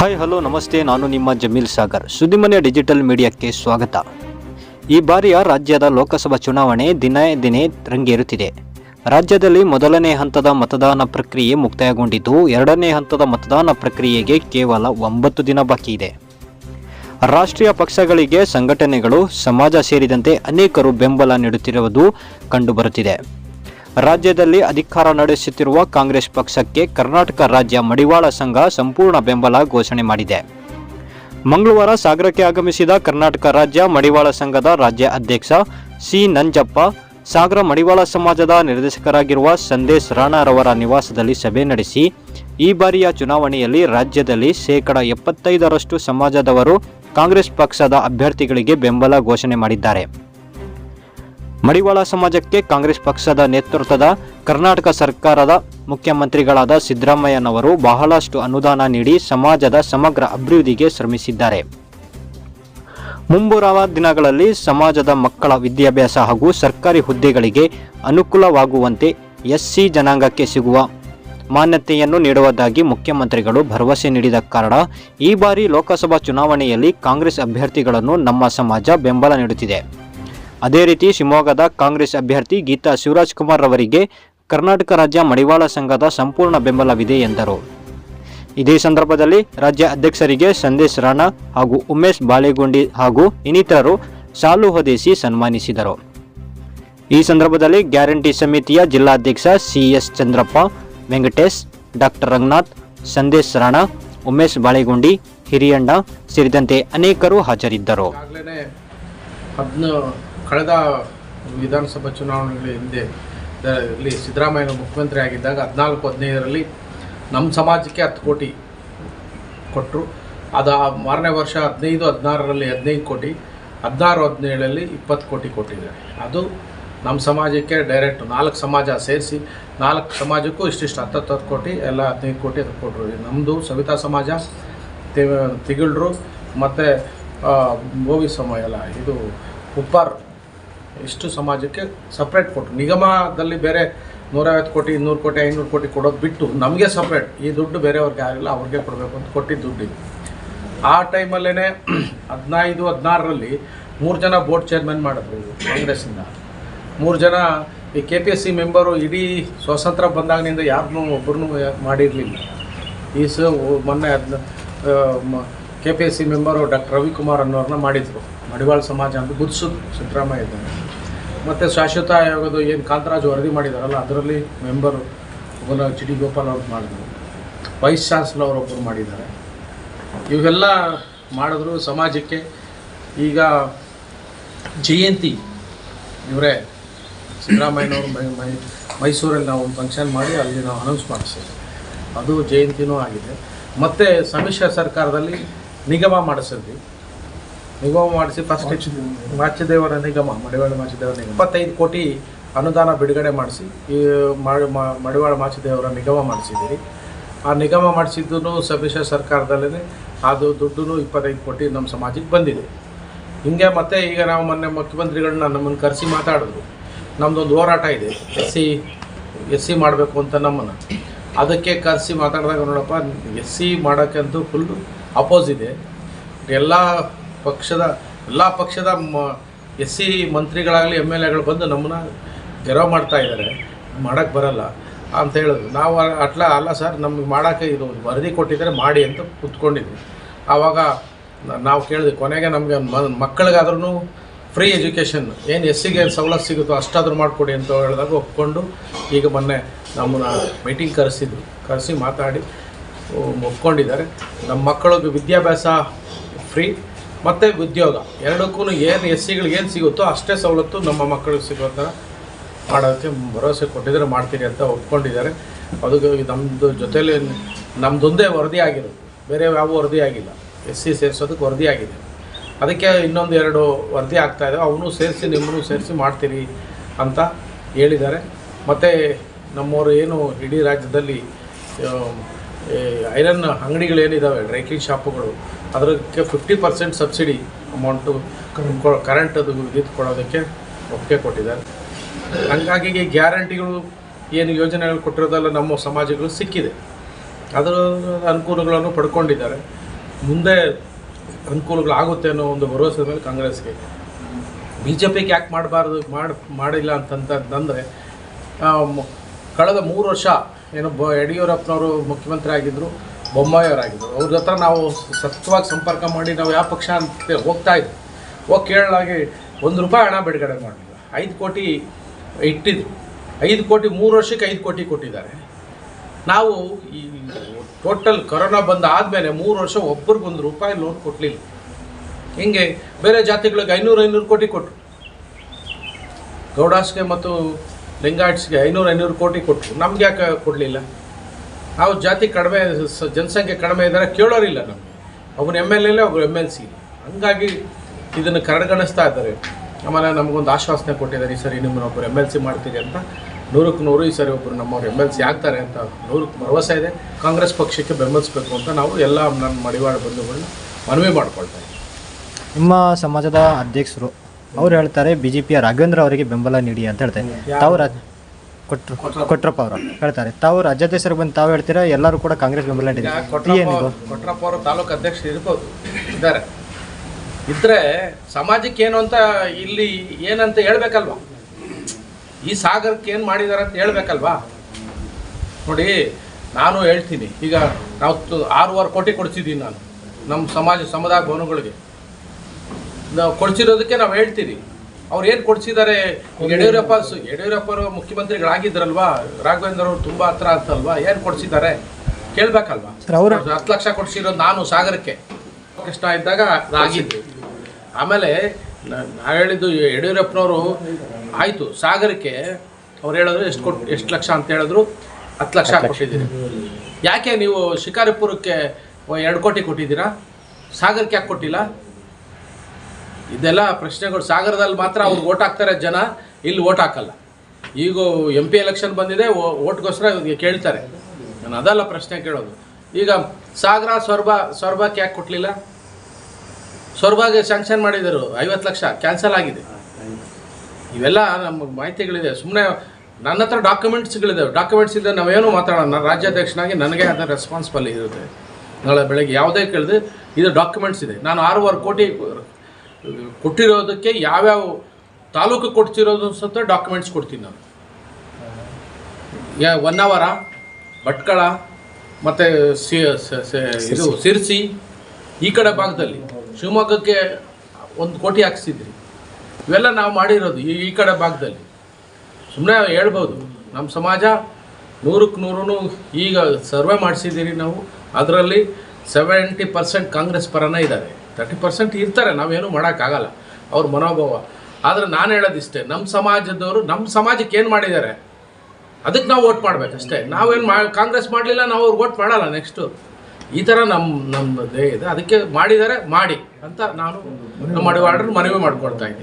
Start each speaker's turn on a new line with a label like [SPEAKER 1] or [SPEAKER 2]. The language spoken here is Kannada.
[SPEAKER 1] ಹಾಯ್ ಹಲೋ ನಮಸ್ತೆ. ನಾನು ನಿಮ್ಮ ಜಮೀಲ್ ಸಾಗರ್. ಸುದ್ದಿಮನೆ ಡಿಜಿಟಲ್ ಮೀಡಿಯಾಕ್ಕೆ ಸ್ವಾಗತ. ಈ ಬಾರಿಯ ರಾಜ್ಯದ ಲೋಕಸಭಾ ಚುನಾವಣೆ ದಿನೇ ದಿನೇ ರಂಗೇರುತ್ತಿದೆ. ರಾಜ್ಯದಲ್ಲಿ ಮೊದಲನೇ ಹಂತದ ಮತದಾನ ಪ್ರಕ್ರಿಯೆ ಮುಕ್ತಾಯಗೊಂಡಿದ್ದು, ಎರಡನೇ ಹಂತದ ಮತದಾನ ಪ್ರಕ್ರಿಯೆಗೆ ಕೇವಲ ಒಂಬತ್ತು ದಿನ ಬಾಕಿ ಇದೆ. ರಾಷ್ಟ್ರೀಯ ಪಕ್ಷಗಳಿಗೆ ಸಂಘಟನೆಗಳು, ಸಮಾಜ ಸೇರಿದಂತೆ ಅನೇಕರು ಬೆಂಬಲ ನೀಡುತ್ತಿರುವುದು ಕಂಡುಬರುತ್ತಿದೆ. ರಾಜ್ಯದಲ್ಲಿ ಅಧಿಕಾರ ನಡೆಸುತ್ತಿರುವ ಕಾಂಗ್ರೆಸ್ ಪಕ್ಷಕ್ಕೆ ಕರ್ನಾಟಕ ರಾಜ್ಯ ಮಡಿವಾಳ ಸಂಘ ಸಂಪೂರ್ಣ ಬೆಂಬಲ ಘೋಷಣೆ ಮಾಡಿದೆ. ಮಂಗಳವಾರ ಸಾಗರಕ್ಕೆ ಆಗಮಿಸಿದ ಕರ್ನಾಟಕ ರಾಜ್ಯ ಮಡಿವಾಳ ಸಂಘದ ರಾಜ್ಯ ಅಧ್ಯಕ್ಷ ಸಿ ನಂಜಪ್ಪ, ಸಾಗರ ಮಡಿವಾಳ ಸಮಾಜದ ನಿರ್ದೇಶಕರಾಗಿರುವ ಸಂದೇಶ್ ರಾಣಾರವರ ನಿವಾಸದಲ್ಲಿ ಸಭೆ ನಡೆಸಿ, ಈ ಬಾರಿಯ ಚುನಾವಣೆಯಲ್ಲಿ ರಾಜ್ಯದಲ್ಲಿ ಶೇಕಡ ಎಪ್ಪತ್ತೈದರಷ್ಟು ಸಮಾಜದವರು ಕಾಂಗ್ರೆಸ್ ಪಕ್ಷದ ಅಭ್ಯರ್ಥಿಗಳಿಗೆ ಬೆಂಬಲ ಘೋಷಣೆ ಮಾಡಿದ್ದಾರೆ. ಮಡಿವಾಳ ಸಮಾಜಕ್ಕೆ ಕಾಂಗ್ರೆಸ್ ಪಕ್ಷದ ನೇತೃತ್ವದ ಕರ್ನಾಟಕ ಸರ್ಕಾರದ ಮುಖ್ಯಮಂತ್ರಿಗಳಾದ ಸಿದ್ದರಾಮಯ್ಯನವರು ಬಹಳಷ್ಟು ಅನುದಾನ ನೀಡಿ ಸಮಾಜದ ಸಮಗ್ರ ಅಭಿವೃದ್ಧಿಗೆ ಶ್ರಮಿಸಿದ್ದಾರೆ. ಮುಂಬರುವ ದಿನಗಳಲ್ಲಿ ಸಮಾಜದ ಮಕ್ಕಳ ವಿದ್ಯಾಭ್ಯಾಸ ಹಾಗೂ ಸರ್ಕಾರಿ ಹುದ್ದೆಗಳಿಗೆ ಅನುಕೂಲವಾಗುವಂತೆ ಎಸ್ಸಿ ಜನಾಂಗಕ್ಕೆ ಸಿಗುವ ಮಾನ್ಯತೆಯನ್ನು ನೀಡುವುದಾಗಿ ಮುಖ್ಯಮಂತ್ರಿಗಳು ಭರವಸೆ ನೀಡಿದ ಕಾರಣ ಈ ಬಾರಿ ಲೋಕಸಭಾ ಚುನಾವಣೆಯಲ್ಲಿ ಕಾಂಗ್ರೆಸ್ ಅಭ್ಯರ್ಥಿಗಳನ್ನು ನಮ್ಮ ಸಮಾಜ ಬೆಂಬಲ ನೀಡುತ್ತಿದೆ. ಅದೇ ರೀತಿ ಶಿವಮೊಗ್ಗದ ಕಾಂಗ್ರೆಸ್ ಅಭ್ಯರ್ಥಿ ಗೀತಾ ಶಿವರಾಜ್ ಕುಮಾರ್ ಅವರಿಗೆ ಕರ್ನಾಟಕ ರಾಜ್ಯ ಮಡಿವಾಳ ಸಂಘದ ಸಂಪೂರ್ಣ ಬೆಂಬಲವಿದೆ ಎಂದರು. ಇದೇ ಸಂದರ್ಭದಲ್ಲಿ ರಾಜ್ಯ ಅಧ್ಯಕ್ಷರಿಗೆ ಸಂದೇಶ್ ರಾಣಾ ಹಾಗೂ ಉಮೇಶ್ ಬಾಳೆಗುಂಡಿ ಹಾಗೂ ಇನ್ನಿತರರು ಸಾಲು ಹೊದಿಸಿ ಸನ್ಮಾನಿಸಿದರು. ಈ ಸಂದರ್ಭದಲ್ಲಿ ಗ್ಯಾರಂಟಿ ಸಮಿತಿಯ ಜಿಲ್ಲಾಧ್ಯಕ್ಷ C S Chandrappa, Venkatesh, doctor Ranganath, Sandesh Rana, Umesh Balegundi, Hiriyanna ಸೇರಿದಂತೆ ಅನೇಕರು ಹಾಜರಿದ್ದರು.
[SPEAKER 2] ಕಳೆದ ವಿಧಾನಸಭಾ ಚುನಾವಣೆಗಳ ಹಿಂದೆ ಇಲ್ಲಿ ಸಿದ್ದರಾಮಯ್ಯ ಮುಖ್ಯಮಂತ್ರಿ ಆಗಿದ್ದಾಗ ಹದಿನಾಲ್ಕು, ಹದಿನೈದರಲ್ಲಿ ನಮ್ಮ ಸಮಾಜಕ್ಕೆ ಹತ್ತು ಕೋಟಿ ಕೊಟ್ಟರು ಅದು ಮಾರನೇ ವರ್ಷ ಹದಿನೈದು, ಹದಿನಾರರಲ್ಲಿ ಹದಿನೈದು ಕೋಟಿ, ಹದಿನಾರು, ಹದಿನೇಳಲ್ಲಿ ಇಪ್ಪತ್ತು ಕೋಟಿ ಕೊಟ್ಟಿದ್ದಾರೆ. ಅದು ನಮ್ಮ ಸಮಾಜಕ್ಕೆ ಡೈರೆಕ್ಟ್ ನಾಲ್ಕು ಸಮಾಜ ಸೇರಿಸಿ, ನಾಲ್ಕು ಸಮಾಜಕ್ಕೂ ಇಷ್ಟಿಷ್ಟು ಹತ್ತತ್ತು ಹತ್ತು ಕೋಟಿ, ಎಲ್ಲ ಹದಿನೈದು ಕೋಟಿ ಅದು ಕೊಟ್ಟರು ನಮ್ಮದು ಸವಿತಾ ಸಮಾಜ, ತಿಗಿಳ್ರು ತಿಗಳರು ಮತ್ತು ಬೋವಿ ಸಮಯ ಎಲ್ಲ ಇದು ಉಪ್ಪಾರ್. ಇಷ್ಟು ಸಮಾಜಕ್ಕೆ ಸಪ್ರೇಟ್ ಕೊಟ್ಟರು ನಿಗಮದಲ್ಲಿ ಬೇರೆ ನೂರೈವತ್ತು ಕೋಟಿ, ಇನ್ನೂರು ಕೋಟಿ, ಐನೂರು ಕೋಟಿ ಕೊಡೋದು ಬಿಟ್ಟು ನಮಗೆ ಸಪ್ರೇಟ್ ಈ ದುಡ್ಡು ಬೇರೆಯವ್ರಿಗೆ ಆಗಿಲ್ಲ, ಅವ್ರಿಗೆ ಕೊಡಬೇಕು ಅಂತ ಕೊಟ್ಟಿದ್ದು ದುಡ್ಡು ಇದು. ಆ ಟೈಮಲ್ಲೇ ಹದಿನೈದು, ಹದಿನಾರರಲ್ಲಿ ಮೂರು ಜನ ಬೋರ್ಡ್ ಚೇರ್ಮನ್ ಮಾಡಿದ್ರು ಕಾಂಗ್ರೆಸ್ಸಿಂದ. ಮೂರು ಜನ ಈ K P S C member ಇಡೀ ಸ್ವಾತಂತ್ರ್ಯ ಬಂದಾಗಿನಿಂದ ಯಾರನ್ನೂ ಒಬ್ಬರನ್ನೂ ಮಾಡಿರಲಿಲ್ಲ. ಈ ಸ ಮೊನ್ನೆ ಅದನ್ನ K P S C member doctor Ravikumar ಅನ್ನೋರನ್ನ ಮಾಡಿದರು. ಮಡಿವಾಳ ಸಮಾಜ ಅಂತ ಗುರುಸು ಸಿದ್ದರಾಮಯ್ಯ ಇದ್ದಾರೆ. ಮತ್ತು ಶಾಶ್ವತ ಆಯೋಗದ ಏನು ಕಾಂತರಾಜ್ ವರದಿ ಮಾಡಿದಾರಲ್ಲ, ಅದರಲ್ಲಿ ಮೆಂಬರು ಒಬ್ಬನ ಜಿ ಡಿ ಗೋಪಾಲ್ ಅವ್ರು ಮಾಡಿದ್ರು. ವೈಸ್ ಚಾನ್ಸಲರ್ ಅವರೊಬ್ಬರು ಮಾಡಿದ್ದಾರೆ. ಇವೆಲ್ಲ ಮಾಡಿದ್ರು ಸಮಾಜಕ್ಕೆ. ಈಗ ಜಯಂತಿ ಇವರೇ ಸಿದ್ದರಾಮಯ್ಯನವರು ಮೈ ಮೈಸೂರಲ್ಲಿ ನಾವು ಒಂದು ಫಂಕ್ಷನ್ ಮಾಡಿ ಅಲ್ಲಿ ನಾವು ಅನೌನ್ಸ್ ಮಾಡಿಸಿದ್ವಿ. ಅದು ಜಯಂತಿನೂ ಆಗಿದೆ. ಮತ್ತು ಸಮ್ಮಿಶ್ರ ಸರ್ಕಾರದಲ್ಲಿ ನಿಗಮ ಮಾಡಿಸಿದ್ವಿ. ನಿಗಮ ಮಾಡಿಸಿ ಫಸ್ಟ್ ಮಾಚದೇವರ ನಿಗಮ ಮಡಿವಾಳ ಮಾಚದೇವರ ನಿಗಮ. ಇಪ್ಪತ್ತೈದು ಕೋಟಿ ಅನುದಾನ ಬಿಡುಗಡೆ ಮಾಡಿಸಿ ಈ ಮಡಿವಾಳ ಮಾಚದೇವರ ನಿಗಮ ಮಾಡಿಸಿದ್ದೀರಿ. ಆ ನಿಗಮ ಮಾಡಿಸಿದ್ದು ಸಮ್ಮಿಶ್ರ ಸರ್ಕಾರದಲ್ಲೇ ಅದು ದುಡ್ಡು ಇಪ್ಪತ್ತೈದು ಕೋಟಿ ನಮ್ಮ ಸಮಾಜಕ್ಕೆ ಬಂದಿದೆ. ಹಿಂಗೆ ಮತ್ತೆ ಈಗ ನಾವು ಮೊನ್ನೆ ಮುಖ್ಯಮಂತ್ರಿಗಳನ್ನ ನಮ್ಮನ್ನು ಕರೆಸಿ ಮಾತಾಡಿದ್ರು ನಮ್ಮದೊಂದು ಹೋರಾಟ ಇದೆ ಎಸ್ ಸಿ ಎಸ್ ಸಿ ಮಾಡಬೇಕು ಅಂತ ನಮ್ಮನ್ನು. ಅದಕ್ಕೆ ಕರೆಸಿ ಮಾತಾಡಿದಾಗ ನೋಡಪ್ಪ ಎಸ್ ಸಿ ಮಾಡೋಕ್ಕಂತೂ ಫುಲ್ ಅಪೋಸ್ ಇದೆ. ಎಲ್ಲ ಪಕ್ಷದ, ಎಲ್ಲ ಪಕ್ಷದ ಮ ಎಸ್ ಸಿ ಮಂತ್ರಿಗಳಾಗಲಿ ಎಂ ಎಲ್ ಎಗಳು ಬಂದು ನಮ್ಮನ್ನ ಗೆರವ್ ಮಾಡ್ತಾ ಇದ್ದಾರೆ ಮಾಡೋಕ್ಕೆ ಬರಲ್ಲ ಅಂತ ಹೇಳಿದ್ರು ನಾವು ಅಟ್ಲ ಅಲ್ಲ ಸರ್, ನಮಗೆ ಮಾಡೋಕ್ಕೆ ಇದು ವರದಿ ಕೊಟ್ಟಿದ್ದಾರೆ ಮಾಡಿ ಅಂತ ಕೂತ್ಕೊಂಡಿದ್ವಿ. ಆವಾಗ ನಾವು ಕೇಳಿದ್ವಿ ಕೊನೆಗೆ ನಮಗೆ ಮಕ್ಕಳಿಗಾದ್ರೂ ಫ್ರೀ ಎಜುಕೇಷನ್, ಏನು ಎಸ್ ಸಿಗೆ ಸವಲತ್ತು ಸಿಗುತ್ತೋ ಅಷ್ಟಾದರೂ ಮಾಡಿಕೊಡಿ ಅಂತ ಹೇಳಿದಾಗ ಒಪ್ಕೊಂಡು ಈಗ ಮೊನ್ನೆ ನಮ್ಮನ್ನ ಮೀಟಿಂಗ್ ಕರೆಸಿದ್ರು. ಕರೆಸಿ ಮಾತಾಡಿ ಒಪ್ಕೊಂಡಿದ್ದಾರೆ. ನಮ್ಮ ಮಕ್ಕಳಿಗೆ ವಿದ್ಯಾಭ್ಯಾಸ ಫ್ರೀ. ಮತ್ತು ಉದ್ಯೋಗ. ಎರಡಕ್ಕೂ ಏನು ಎಸ್ ಸಿಗಳಿಗೆ ಏನು ಸಿಗುತ್ತೋ ಅಷ್ಟೇ ಸವಲತ್ತು ನಮ್ಮ ಮಕ್ಕಳಿಗೆ ಸಿಗೋ ಥರ ಮಾಡೋಕ್ಕೆ ಭರವಸೆ ಕೊಟ್ಟಿದ್ದಾರೆ ಮಾಡ್ತೀರಿ ಅಂತ ಒಪ್ಕೊಂಡಿದ್ದಾರೆ. ಅದಕ್ಕೆ ನಮ್ಮದು ಜೊತೆಯಲ್ಲಿ ನಮ್ಮದೊಂದೇ ವರದಿ ಆಗಿರೋದು ಬೇರೆ ಯಾವ ವರದಿ ಆಗಿಲ್ಲ. ಎಸ್ ಸಿ ಸೇರಿಸೋದಕ್ಕೆ ವರದಿ ಆಗಿದೆ. ಅದಕ್ಕೆ ಇನ್ನೊಂದು ಎರಡು ವರದಿ ಆಗ್ತಾಯಿದೆ ಅವನು ಸೇರಿಸಿ, ನಿಮ್ಮನ್ನು ಸೇರಿಸಿ ಮಾಡ್ತೀರಿ ಅಂತ ಹೇಳಿದ್ದಾರೆ. ಮತ್ತು ನಮ್ಮವರು ಏನು ಇಡೀ ರಾಜ್ಯದಲ್ಲಿ ಐರನ್ ಅಂಗಡಿಗಳೇನಿದ್ದಾವೆ ಡ್ರೈ ಕ್ಲೀನ್ ಶಾಪುಗಳು ಅದಕ್ಕೆ fifty percent subsidy amount current ಅದು ವಿದ್ಯುತ್ ಕೊಡೋದಕ್ಕೆ ಒಪ್ಪಿಗೆ ಕೊಟ್ಟಿದ್ದಾರೆ. ಹಂಗಾಗಿ ಗ್ಯಾರಂಟಿಗಳು ಏನು ಯೋಜನೆಗಳು ಕೊಟ್ಟಿರೋದೆಲ್ಲ ನಮ್ಮ ಸಮಾಜಗಳು ಸಿಕ್ಕಿದೆ. ಅದರ ಅನುಕೂಲಗಳನ್ನು ಪಡ್ಕೊಂಡಿದ್ದಾರೆ. ಮುಂದೆ ಅನುಕೂಲಗಳಾಗುತ್ತೆ ಅನ್ನೋ ಒಂದು ಭರವಸೆ ಮೇಲೆ ಕಾಂಗ್ರೆಸ್ಗೆ. ಬಿ ಜೆ ಪಿಗೆ ಯಾಕೆ ಮಾಡಬಾರ್ದು, ಮಾಡಿ, ಮಾಡಿಲ್ಲ ಅಂತಂತಂದರೆ ಕಳೆದ ಮೂರು ವರ್ಷ ಏನೋ ಬ, ಯಡಿಯೂರಪ್ಪನವರು ಮುಖ್ಯಮಂತ್ರಿ ಆಗಿದ್ದರು ಬೊಮ್ಮಾಯಿಯವರಾಗಿದ್ದರು. ಅವ್ರ ಹತ್ರ ನಾವು ಸತ್ವಾಗಿ ಸಂಪರ್ಕ ಮಾಡಿ ನಾವು ಯಾವ ಪಕ್ಷ ಅಂತ ಹೋಗ್ತಾ ಇದ್ವಿ. ಹೋಗಿ ಕೇಳಲಾಗಿ ಒಂದು ರೂಪಾಯಿ ಹಣ ಬಿಡುಗಡೆ ಮಾಡಲಿಲ್ಲ ಐದು ಕೋಟಿ ಇಟ್ಟಿದ್ರು. ಐದು ಕೋಟಿ, ಮೂರು ವರ್ಷಕ್ಕೆ ಐದು ಕೋಟಿ ಕೊಟ್ಟಿದ್ದಾರೆ. ನಾವು ಈ ಟೋಟಲ್ ಕೊರೋನಾ ಬಂದ ಆದಮೇಲೆ ಮೂರು ವರ್ಷ ಒಬ್ಬರಿಗೊಂದು ರೂಪಾಯಿ ಲೋನ್ ಕೊಟ್ಟಲಿಲ್ಲ ಹಿಂಗೆ ಬೇರೆ ಜಾತಿಗಳಿಗೆ ಐನೂರು ಐನೂರು ಕೋಟಿ ಕೊಟ್ಟರು ಗೌಡಾಸ್ಗೆ ಮತ್ತು ಲಿಂಗಾಯಟ್ಸ್ಗೆ ಐನೂರು ಐನೂರು ಕೋಟಿ ಕೊಟ್ಟರು ನಮ್ಗೆ ಯಾಕೆ ಕೊಡಲಿಲ್ಲ? ನಾವು ಜಾತಿ ಕಡಿಮೆ ಜನಸಂಖ್ಯೆ ಕಡಿಮೆ ಇದ್ದಾರೆ ಕೇಳೋರಿಲ್ಲ ನಮಗೆ. ಅವನು ಎಂ ಎಲ್ ಎಲ್ಲೇ ಒಬ್ರು ಎಂ ಎಲ್ ಸಿ ಹಂಗಾಗಿ ಇದನ್ನು ಕರಡ್ಗಣಿಸ್ತಾ ಇದ್ದಾರೆ. ಆಮೇಲೆ ನಮಗೊಂದು ಆಶ್ವಾಸನೆ ಕೊಟ್ಟಿದ್ದಾರೆ, ಈ ಸರಿ ನಿಮ್ಮನ್ನ ಒಬ್ಬರು ಎಂ ಎಲ್ ಸಿ ಮಾಡ್ತೀರಿ ಅಂತ. ನೂರಕ್ಕೆ ನೂರು ಈ ಸರಿ ಒಬ್ಬರು ನಮ್ಮವ್ರು ಎಂ ಎಲ್ ಸಿ ಆಗ್ತಾರೆ ಅಂತ ನೂರಕ್ಕೆ ಭರವಸೆ ಇದೆ. ಕಾಂಗ್ರೆಸ್ ಪಕ್ಷಕ್ಕೆ ಬೆಂಬಲಿಸಬೇಕು ಅಂತ ನಾವು ಎಲ್ಲ ನನ್ನ ಮಡಿವಾಳ ಬಂಧುಗಳನ್ನ ಮನವಿ ಮಾಡ್ಕೊಳ್ತಾ ಇದ್ದೀವಿ.
[SPEAKER 3] ನಿಮ್ಮ ಸಮಾಜದ ಅಧ್ಯಕ್ಷರು, ಅವ್ರು ಹೇಳ್ತಾರೆ ಬಿ ಜೆ ಪಿಯ ರಾಘವೇಂದ್ರ ಅವರಿಗೆ ಬೆಂಬಲ ನೀಡಿ ಅಂತ ಹೇಳ್ತಾರೆ. ತಾವು ರಾಜ್ ಕೊಟ್ರು. ಕೊಟ್ರಪ್ಪ. ಅವರು ಹೇಳ್ತಾರೆ. ತಾವು ರಾಜ್ಯಾಧ್ಯಕ್ಷರಿಗೆ ಬಂದು ತಾವು ಹೇಳ್ತೀರಾ? ಎಲ್ಲರೂ ಕೂಡ ಕಾಂಗ್ರೆಸ್ ಬೆಂಬಲ
[SPEAKER 2] ಕೊಟ್ರಪ್ಪ
[SPEAKER 3] ಏನಿದು?
[SPEAKER 2] ಕೊಟ್ರಪ್ಪ ಅವರು ತಾಲೂಕು ಅಧ್ಯಕ್ಷರು ಇರ್ಬೋದು ಇದ್ದಾರೆ. ಇದ್ರೆ ಸಮಾಜಕ್ಕೆ ಏನು ಅಂತ ಇಲ್ಲಿ ಏನಂತ ಹೇಳ್ಬೇಕಲ್ವಾ? ಈ ಸಾಗರಕ್ಕೆ ಏನು ಮಾಡಿದ್ದಾರೆ ಅಂತ ಹೇಳ್ಬೇಕಲ್ವಾ? ನೋಡಿ ನಾನು ಹೇಳ್ತೀನಿ. ಈಗ ನಾವು ಆರೂವರೆ ಕೋಟಿ ಕೊಡ್ತಿದ್ದೀನಿ ನಾನು ನಮ್ಮ ಸಮಾಜ ಸಮುದಾಯ ಭವನಗಳಿಗೆ. ನಾವು ಕೊಡ್ಸಿರೋದಕ್ಕೆ ನಾವು ಹೇಳ್ತೀವಿ ಅವ್ರು ಏನು ಕೊಡ್ಸಿದ್ದಾರೆ ಯಡಿಯೂರಪ್ಪ ಯಡಿಯೂರಪ್ಪ ಅವರು ಮುಖ್ಯಮಂತ್ರಿಗಳಾಗಿದ್ರಲ್ವಾ? ರಾಘವೇಂದ್ರ ಅವರು ತುಂಬ ಹತ್ರ ಅಂತಲ್ವಾ ಏನು ಕೊಡ್ಸಿದ್ದಾರೆ ಕೇಳ್ಬೇಕಲ್ವಾ?
[SPEAKER 3] ಅವರು
[SPEAKER 2] ಹತ್ತು ಲಕ್ಷ ಕೊಡಿಸಿರೋದು ನಾನು ಸಾಗರಕ್ಕೆ. ಕೃಷ್ಣ ಇದ್ದಾಗ ಆಗಿದ್ದು ಆಮೇಲೆ ನಾ ನಾ ಹೇಳಿದ್ದು ಯಡಿಯೂರಪ್ಪನವರು ಆಯಿತು ಸಾಗರಕ್ಕೆ ಅವ್ರು ಹೇಳಿದ್ರು ಎಷ್ಟು ಕೊಟ್ಟು ಎಷ್ಟು ಲಕ್ಷ ಅಂತ ಹೇಳಿದ್ರು ಹತ್ತು ಲಕ್ಷ ಕೊಟ್ಟಿದ್ದೀರಿ. ಯಾಕೆ ನೀವು ಶಿಕಾರಿಪುರಕ್ಕೆ ಎರಡು ಕೋಟಿ ಕೊಟ್ಟಿದ್ದೀರಾ? ಸಾಗರಕ್ಕೆ ಯಾಕೆ ಕೊಟ್ಟಿಲ್ಲ? ಇದೆಲ್ಲ ಪ್ರಶ್ನೆಗಳು. ಸಾಗರದಲ್ಲಿ ಮಾತ್ರ ಅವ್ರಿಗೆ ಓಟ್ ಹಾಕ್ತಾರೆ ಜನ, ಇಲ್ಲಿ ಓಟ್ ಹಾಕಲ್ಲ. ಈಗ ಎಂ ಪಿ ಎಲೆಕ್ಷನ್ ಬಂದಿದೆ ಓಟ್ಗೋಸ್ಕರ ಇವ್ರಿಗೆ ಕೇಳ್ತಾರೆ. ನಾನು ಅದಲ್ಲ ಪ್ರಶ್ನೆ ಕೇಳೋದು. ಈಗ ಸಾಗರ ಸೊರಬ ಸೊರಬಕ್ಕೆ ಯಾಕೆ ಕೊಡಲಿಲ್ಲ ಸೊರಬಾಗೆ ಸ್ಯಾಂಕ್ಷನ್ ಮಾಡಿದರು, ಐವತ್ತು ಲಕ್ಷ ಕ್ಯಾನ್ಸಲ್ ಆಗಿದೆ. ಇವೆಲ್ಲ ನಮಗೆ ಮಾಹಿತಿಗಳಿದೆ. ಸುಮ್ಮನೆ ನನ್ನ ಹತ್ರ ಡಾಕ್ಯುಮೆಂಟ್ಸ್ಗಳಿದ್ದಾವೆ ಡಾಕ್ಯುಮೆಂಟ್ಸ್ ಇದ್ದರೆ ನಾವೇನು ಮಾತಾಡೋಣ ನಾನು ರಾಜ್ಯಾಧ್ಯಕ್ಷನಾಗಿ ನನಗೆ ಅದನ್ನು ರೆಸ್ಪಾನ್ಸಿಬಲ್ ಇರುತ್ತೆ. ನಾಳೆ ಬೆಳಗ್ಗೆ ಯಾವುದೇ ಕೇಳಿದ್ರೆ ಇದು ಡಾಕ್ಯುಮೆಂಟ್ಸ್ ಇದೆ. ನಾನು ಆರೂವರೆ ಕೋಟಿ ಕೊಟ್ಟಿರೋದಕ್ಕೆ ಯಾವ್ಯಾವ ತಾಲೂಕು ಕೊಡ್ತಿರೋದು ಸತ ಡಾಕ್ಯುಮೆಂಟ್ಸ್ ಕೊಡ್ತೀನಿ ನಾನು. ಯಾ ಅವರ ಭಟ್ಕಳ ಮತ್ತು ಸ- ಇದು ಸಿರ್ಸಿ. ಈ ಕಡೆ ಭಾಗದಲ್ಲಿ. ಶಿವಮೊಗ್ಗಕ್ಕೆ ಒಂದು ಕೋಟಿ ಹಾಕ್ಸಿದ್ರಿ. ಇವೆಲ್ಲ ನಾವು ಮಾಡಿರೋದು ಈ ಈ ಕಡೆ ಭಾಗದಲ್ಲಿ. ಸುಮ್ಮನೆ ಹೇಳ್ಬೋದು. ನಮ್ಮ ಸಮಾಜ ನೂರಕ್ಕೆ ನೂರು ಈಗ ಸರ್ವೆ ಮಾಡಿಸಿದ್ದೀರಿ ನಾವು. ಅದರಲ್ಲಿ ಸೆವೆಂಟಿ ಪರ್ಸೆಂಟ್ ಕಾಂಗ್ರೆಸ್ ಪರನೇ ಇದ್ದಾರೆ. ತರ್ಟಿ ಪರ್ಸೆಂಟ್ ಇರ್ತಾರೆ, ನಾವೇನು ಮಾಡೋಕ್ಕಾಗಲ್ಲ. ಅವ್ರ ಮನೋಭಾವ. ಆದರೆ ನಾನು ಹೇಳೋದಿಷ್ಟೇ ನಮ್ಮ ಸಮಾಜದವರು ನಮ್ಮ ಸಮಾಜಕ್ಕೆ ಏನು ಮಾಡಿದ್ದಾರೆ? ಅದಕ್ಕೆ ನಾವು ಓಟ್ ಮಾಡಬೇಕಷ್ಟೇ. ನಾವೇನು ಮಾ, ಕಾಂಗ್ರೆಸ್ ಮಾಡಲಿಲ್ಲ, ನಾವು ಅವ್ರಿಗೆ ಓಟ್ ಮಾಡಲ್ಲ ನೆಕ್ಸ್ಟು ಈ ಥರ ನಮ್ಮ ನಮ್ಮದೇ ಇದೆ. ಅದಕ್ಕೆ ಮಾಡಿದ್ದಾರೆ, ಮಾಡಿ ಅಂತ ನಾನು ನಮ್ಮ ಮನವಿ ಮಾಡ್ಕೊಳ್ತಾ ಇದ್ದೀನಿ.